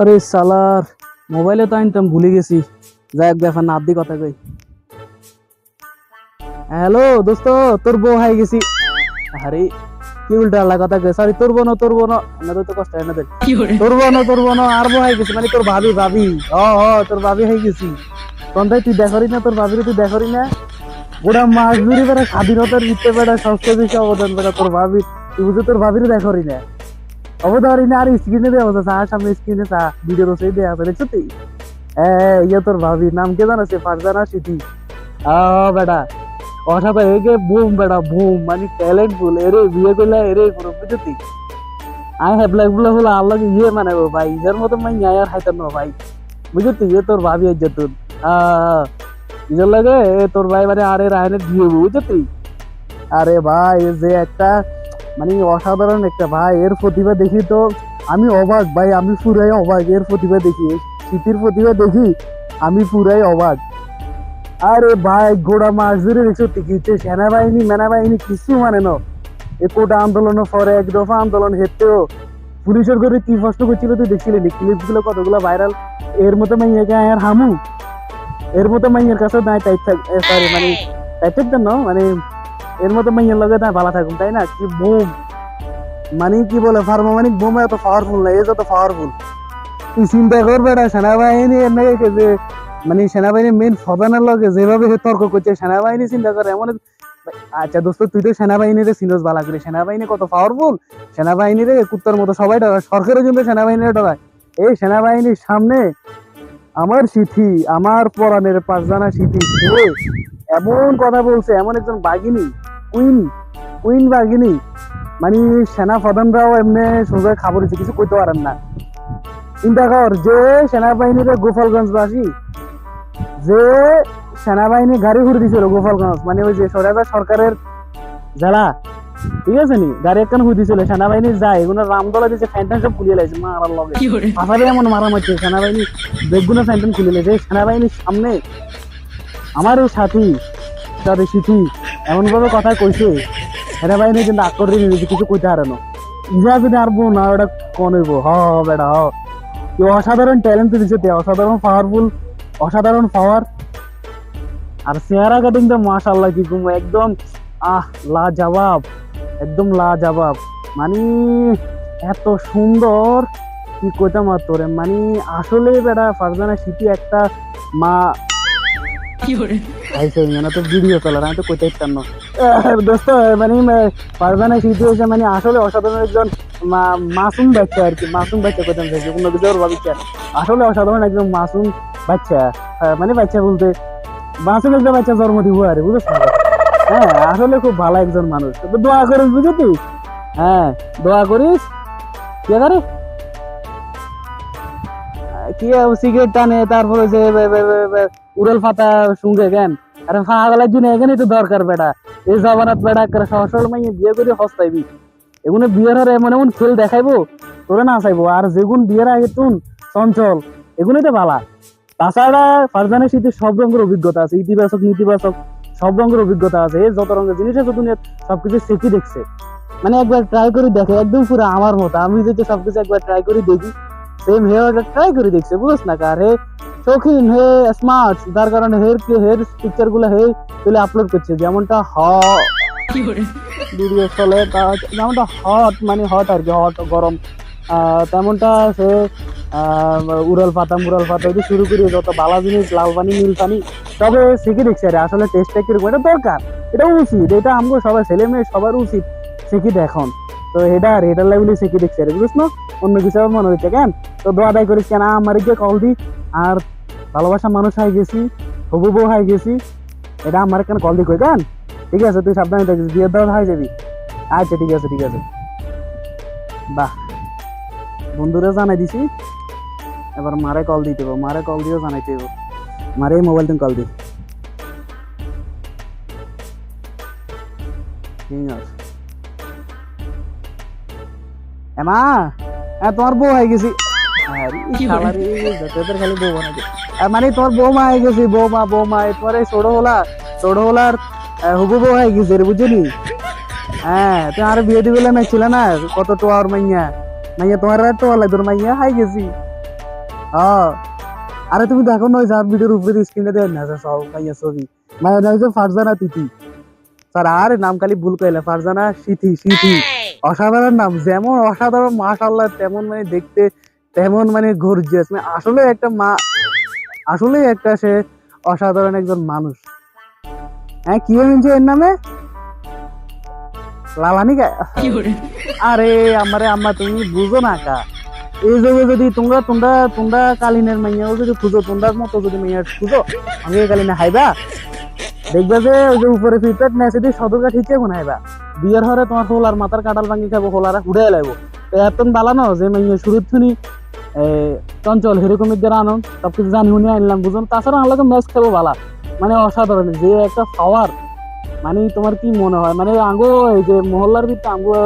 আরে সালার মোবাইলে তো আনতাম ভুলে গেছি। যাই হোক ব্যাপার না আদি কথা কই। হ্যালো দোস্ত তোর বউ হাই গেছি। আরে কি উল্টা আল্লাহ কথা কই সরি তোর বোন তোর বোন না। তো কষ্ট হয় না তোর বোন তোর বোন আর বউ হাই গেছি মানে তোর ভাবি ভাবি। হ হ তোর ভাবি হাই গেছি। তন্দাই তুই দেখরি না তোর ভাবিরে তুই দেখরি না। গোটা মাছ ধরে বেড়া স্বাধীনতার ভিত্তে বেড়া বেশি অবদান বেড়া তোর ভাবি তুই বুঝে তোর ভাবিরে দেখরি না। অবদারি না আর স্ক্রিনে দেওয়া আছে চা সামনে স্ক্রিনে চা ভিডিও রসে দেওয়া আছে দেখছ তুই হ্যাঁ ইয়ে তোর ভাবি নাম কে জানো সে ফারজানা সিটি আ বেটা অসাথে একে বুম বেটা বুম মানে ট্যালেন্ট ফুল এরে বিয়ে করলে এরে পুরো বুঝছ তুই আই হ্যাভ লাইফগুলো হলো আল্লাহ ইয়ে মানে ভাই ইজার মতো মাই আর হাইতাম না ভাই বুঝছ তুই ইয়ে তোর ভাবি তোর আহ ইজার লাগে এ তোর ভাই মানে আরে রায়নে দিয়ে বুঝছ তুই আরে ভাই এ যে একটা মানে অসাধারণ একটা ভাই, এর প্রতিভা দেখি তো আমি অবাক ভাই, আমি পুরাই অবাক, এর প্রতিভা দেখি, স্মৃতির প্রতিভা দেখি, আমি পুরাই অবাক। আরে ভাই গোড়া মাস ধরে দেখছ টিকিছে সেনাবাহিনী, মেনাবাহিনী কিছু মানে না। এ কোটা আন্দোলনের পরে এক দফা আন্দোলন হেঁটেও পুলিশের করে কি কষ্ট করছিল তুই দেখছিলি ক্লিপগুলো কতগুলো ভাইরাল এর মতো মাইয়াকে আর হামু? এর মতো মাইয়ের কাছে নাই সরি মানে টাইট থাকতেন না মানে এর মতো মাইয়ের লগে তাই ভালো থাকুন, তাই না? কি বোম? মানে কি বলে ফার্মামানিক বোম এত পাওয়ারফুল না এ যত পাওয়ারফুল তুই চিন্তা কর বেটা, সেনাবাহিনী এর নাকি যে মানে সেনাবাহিনীর মেন প্রধানের লগে যেভাবে তর্ক করছে, সেনাবাহিনী চিন্তা করে এমন আচ্ছা দোস্ত, তুই তো সেনাবাহিনীরে চিনস বালা করে। সেনাবাহিনী কত পাওয়ারফুল সেনাবাহিনীরে কুত্তার মতো সবাই ডরায় সরকারের জন্য সেনাবাহিনীরে ডরায় এই সেনাবাহিনীর সামনে আমার সিথি, আমার পরাণের পাঁচজানা সিথি এমন কথা বলছে এমন একজন বাঘিনী কুইন কুইন বাঘিনী। মানে সেনা প্রধানরাও এমনি সোজা খাবার হচ্ছে কিছু কইতে পারেন না। চিন্তা কর যে সেনাবাহিনীর গোপালগঞ্জবাসী যে সেনাবাহিনী গাড়ি ঘুরে দিছিল গোপালগঞ্জ মানে ওই যে সরাজা সরকারের জেলা ঠিক আছে নি? গাড়ি একখান ঘুরে দিছিল সেনাবাহিনী যায় এগুলো রামদলা দিয়েছে ফ্যান্টান সব খুলিয়ে লাগছে মারার লগে। পাশাপাশি এমন মারা মারছে সেনাবাহিনী বেগুনা ফ্যান্টান খুলে লাগছে সেনাবাহিনীর সামনে আমার এই সাথী তাদের সিথি এমন ভাবে কথা কইছে। সেনাবাহিনী কিন্তু আকর দিয়ে নিজে কিছু কইতে পারে না। ইজা যদি আরবো না, ওটা কোন হইব? হ বেটা হ। কি অসাধারণ ট্যালেন্ট দিচ্ছে তে, অসাধারণ পাওয়ারফুল অসাধারণ পাওয়ার আর চেহারা তো মাশাল্লাহ কি একদম, আহ লা জবাব একদম লা জবাব মানে এত সুন্দর, কি কইতাম আর তোরে? মানে আসলে বেটা ফারজানা সিটি একটা মা আইসে মানে তো ভিডিও চলার আমি তো কইতে না। দোস্ত মানে পারবানা স্মৃতি হয়েছে মানে আসলে অসাধারণ একজন মা- মাসুম বাচ্চা আর কি মাসুম বাচ্চা কোনো কিছু ওর আসলে অসাধারণ একজন মাসুম বাচ্চা মানে বাচ্চা বলতে মাসুম একটা বাচ্চা জন্ম দিব আর বুঝেছ? হ্যাঁ আসলে খুব ভালো একজন মানুষ। তো দোয়া করিস বুঝলি তুই হ্যাঁ দোয়া করিস। কে করে সিগারেট টানে, তারপরে যে উড়াল ফাতা কেন? আরে জন্য তো দরকার বেটা। এই বেটা করে সহজ সরল মাইয়ে বিয়ে করে হস্তাইবি। এগুলো বিয়ের এমন এমন খেল দেখাইবো না চাইব। আর যেগুন বিয়ের আগে তুন, চঞ্চল এগুলোই তো ভালা তাছাড়া ফারজানের শীতের সব রঙের অভিজ্ঞতা আছে, ইতিবাচক, নেতিবাচক, সব রঙের অভিজ্ঞতা আছে। যত রঙের জিনিস আছে দুনিয়া সবকিছু শিখি দেখছে। মানে একবার ট্রাই করে দেখে, একদম পুরো আমার মতো। আমি যদি সবকিছু একবার ট্রাই করে দেখি সেম হে ট্রাই করে দেখছে বুঝছ না কার হে শৌখিন হে স্মার্ট যার কারণে হের হের পিকচারগুলো হে তুলে আপলোড করছে যেমনটা হ ভিডিও চলে যেমনটা হট মানে হট আর কি হট গরম তেমনটা সে উড়াল পাতা মুরাল পাতা দিয়ে শুরু করি যত বালা জিনিস লাল পানি নীল পানি তবে শিখে দেখছি আরে আসলে টেস্টটা কীরকম এটা দরকার এটা উচিত এটা আমগো সবাই ছেলে মেয়ে সবার উচিত শিখি দেখুন তো এটা আর এটার লেভেলে শিখে দেখছি আরে বুঝছ না অন্য কিছু মনে হচ্ছে কেন? তো দোয়া দায় করিস, কেন? আমার গিয়ে কল দি, আর ভালোবাসা মানুষ হয়ে গেছি হবু বউ হয়ে গেছি, এটা আমার কেন কল দি কই, কেন? ঠিক আছে, তুই সাবধানে থাকিস, বিয়ের দেওয়া হয়ে যাবি। আচ্ছা ঠিক আছে ঠিক আছে। বাহ। বন্ধুরা জানাই দিছি, এবার মারে কল দিতে হবে মারে কল দিয়েও জানাইতে হবে মারে মোবাইল তুমি কল দি। ঠিক আছে। এমা? হ্যাঁ তোমার বউ হয়ে গেছি। মানে তোমার বৌমা হয়ে গেছি বৌমা বৌমা এই ছোট হলা ছোট হলার হুবু বউ হয়ে গেছে বুঝলি? হ্যাঁ তুমি আর বিয়ে দিবে না ছিল না? কত টোয়ার মাইয়া? মাইয়া তোমার আর টোয়া লাগতো মাইয়া হাই গেছি। হ্যাঁ আরে তুমি দেখো না ওই যার ভিডিওর উপরে স্ক্রিনে দেন না সব মাইয়া ছবি। নাম হচ্ছে ফারজানা তিথি। স্যার আরে নাম খালি ভুল কইলে ফারজানা সিথি সিথি। অসাধারণ নাম যেমন অসাধারণ মাশাআল্লাহ তেমন মানে দেখতে তেমন মানে গর্জিয়াস মানে আসলে একটা মা আসলে একটা সে অসাধারণ একজন মানুষ। হ্যাঁ কি হয়েছে এর নামে? আরে আমারে আম্মা তুমি বুঝো না কা। এই যুগে যদি তোমরা তোমরা তোমরা কালিনের মাইয়াও যদি খুঁজো তোমরা মতো যদি মাইয়া খুঁজো আমি কালিনে হাইবা। দেখবে যে ওই যে উপরে ফিটপেট নেছে দিয়ে সদরকা ঠিকই কোন হাইবা। বিয়ের হরে তোমার হোলার মাথার কাটাল ভাঙি খাব হোলারা হুড়ে লাগবো তো এতন বালানো যে মাইয়া শুরুর থুনি চঞ্চল সেরকম যারা আনন সবকিছু জানি উনি আনলাম বুঝুন। তাছাড়া আমার ম্যাচ খাব বালা। মানে অসাধারণ, যে একটা পাওয়ার মানে তোমার কি মনে হয়? মানে আঙ্গো যে মহল্লার ভিতরে, আঙ্গো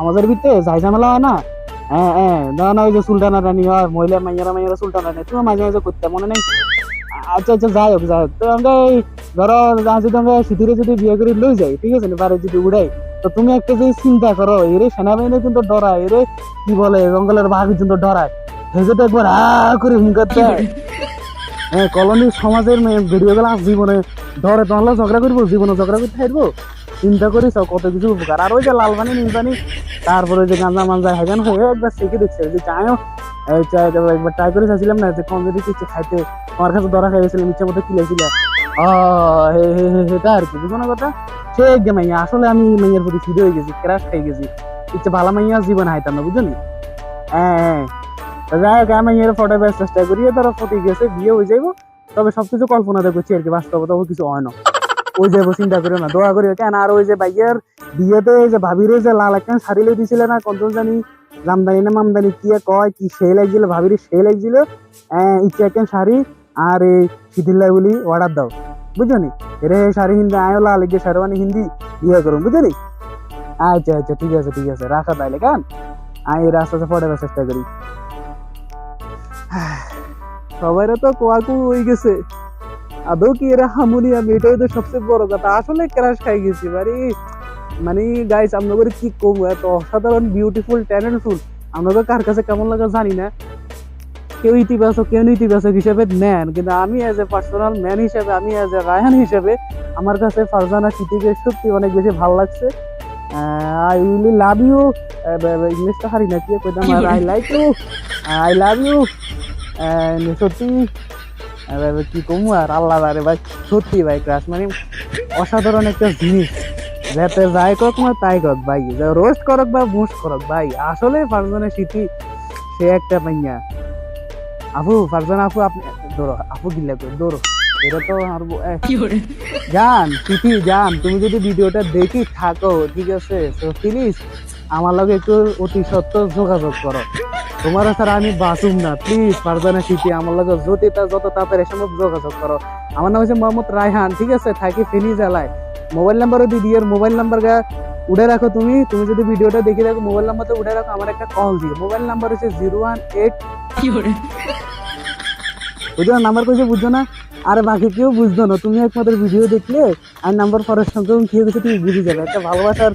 আমাদের ভিতরে যাই ঝামেলা হয় না? হ্যাঁ হ্যাঁ না ওই যে সুলতানা রানী হয়, মহিলা, মাইয়ারা মাইয়ারা সুলতানা রানী, তুমি মাঝে মাঝে করতে, মনে নেই? আচ্ছা আচ্ছা যাই হোক যাই হোক। তো আমরা এই ধরো যদি আমরা সিথিরে যদি বিয়ে করে লই যাই, ঠিক আছে বারে যদি উড়াই তো তুমি একটা যে চিন্তা করো এরে সেনাবাহিনী কিন্তু ডরায় এরে কি বলে জঙ্গলের বাঘ কিন্তু ডরায় তো একবার হা করে হুঙ্কার দেয় হ্যাঁ কলোনি সমাজের ভিডিও গুলো জীবনে ধরে তোমার ঝগড়া করব জীবনে ঝগড়া করতে থাকব। চিন্তা করিস কত কিছু উপকার আর ওই যে লালবানি নীলবানি তারপরে যে গাঁজা মাঞ্জা হেগান হয়ে একবার শিখে দেখছে যে চাই একবার ট্রাই করে চাইছিলাম না, যে কম যদি কিছু খাইতে তোমার কাছে ধরা খাই গেছিলাম ইচ্ছা মতো কিলেছিল হেটা আর কি, বুঝো না কথা? সে গে মাইয়া, আসলে আমি মাইয়ার প্রতি ফিরে হয়ে গেছি খাই গেছি। ইচ্ছে ভালো মাইয়া জীবন হাইতাম না, বুঝলি? হ্যাঁ হ্যাঁ। যাই হোক, আমি এর ফটো বেশ চেষ্টা করি ধরো গেছে, বিয়ে হয়ে যাইবো। তবে সবকিছু কল্পনা দেখছি আর কি, বাস্তবতা কিছু হয় না। ওই যাব চিন্তা করিও না, দোয়া করিও। কেন, আর ওই যে বাইয়ের বিয়েতে যে ভাবির যে লাল একখান লই দিছিল না কত জানি, জামদানি না মামদানি, কি কয়, কি সে লাগছিল ভাবির সে লাগছিল ইচ্ছে একখান শাড়ি আর এই শীতিল্লাই বলি অর্ডার দাও। বুঝছ নি রে শাড়ি হিন্দি আয়ো লাল গিয়ে শাড়ি হিন্দি ইয়ে করুন বুঝছ নি আচ্ছা আচ্ছা ঠিক আছে ঠিক আছে, রাখা তাইলে কেন আমি এই রাস্তাতে ফটো চেষ্টা করি। সবাই তো কোয়াকু হয়ে গেছে। আদৌ কি এরা হামুনি আমি এটাই তো সবচেয়ে বড় কথা? আসলে ক্রাশ খাই গেছি, বাড়ি। মানে গাইস আপনাদের কি কম, এত অসাধারণ বিউটিফুল ট্যালেন্টফুল আমরা তো কার কাছে কেমন লাগে জানি না। কেউ ইতিবাচক কেউ ইতিবাচক হিসেবে নেন। কিন্তু আমি এজ এ পার্সোনাল ম্যান হিসেবে আমি এজ এ রায়হান হিসেবে আমার কাছে ফারজানা সিটিকে সত্যি অনেক বেশি ভালো লাগছে। আই উইলি লাভ ইউ ইংলিশটা হারি না কি কইতাম? I like you I love you সত্যি। কি কমু আর? আল্লাহ আরে ভাই সত্যি ভাই ক্রাশ মানে অসাধারণ একটা জিনিস। যাতে যাই করক না তাই করক ভাই। রোস্ট করক বা বুস করক ভাই আসলে ফারজানের সিটি সে একটা মাইয়া। আপু ফারজান আপু আপনি দৌড়ো আপু গিল্লা করে দৌড়ো এটা তো আর জান তিথি জান তুমি যদি ভিডিওটা দেখি থাকো ঠিক আছে? তো প্লিজ আমার লগে একটু অতি সত্য যোগাযোগ করো। তোমার ছাড়া আমি বাঁচুম না। প্লিজ ফারজানা সিটি আমার লগে যদি তা যত তাড়াতাড়ি সম্ভব যোগাযোগ করো। আমার নাম হচ্ছে মোহাম্মদ রায়হান ঠিক আছে? থাকি ফেনি জেলায়। মোবাইল নাম্বারও দিদি এর মোবাইল নাম্বার গা উঠে রাখো তুমি তুমি যদি ভিডিওটা দেখে রাখো মোবাইল নাম্বারটা উঠে রাখো আমার একটা কল দিও। মোবাইল নাম্বার হচ্ছে জিরো ওয়ান এইট বুঝছ নাম্বার কইছে বুঝছ না আর বাকি কেউ বুঝতো না। তুমি একমাত্র ভিডিও দেখলে আর নাম্বার পরের সঙ্গে কি হয়েছে তুমি বুঝে যাবে। একটা ভালোবাসার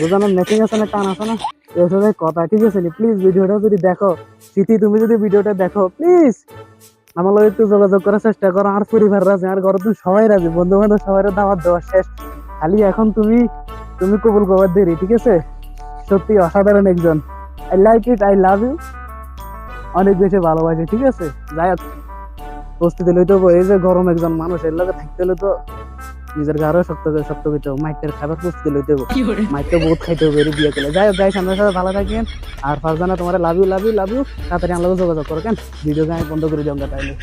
বোঝানোর ম্যাচিং আছে না টান আছে না? এসবে কথা ঠিক আছে প্লিজ ভিডিওটা যদি দেখো স্মৃতি তুমি যদি ভিডিওটা দেখো প্লিজ আমার লোক একটু যোগাযোগ করার চেষ্টা করো আর পরিবার রাজি আর ঘরে তুমি সবাই রাজি বন্ধু বান্ধব সবাই দাওয়াত দেওয়া শেষ। খালি এখন তুমি তুমি কবুল কবার দেরি ঠিক আছে? সত্যি অসাধারণ একজন। I like it I love you অনেক বেশি ভালোবাসি ঠিক আছে? যাই হোক প্রস্তুতি লইতে হবে এই যে গরম একজন মানুষ এর লগে থাকতে হলে তো নিজের ঘরে শক্ত করে শক্ত করতে হবে। মাইটের খাবার প্রস্তুতি লইতে হবে মাইটটা বহুত খাইতে হবে এর বিয়ে করলে। যাই হোক গাইস আপনার সাথে ভালো থাকেন। আর ফারজানা তোমার love you love you love you তাড়াতাড়ি আমার যোগাযোগ করো কেন? ভিডিও গায়ে বন্ধ করে দিও তাইলে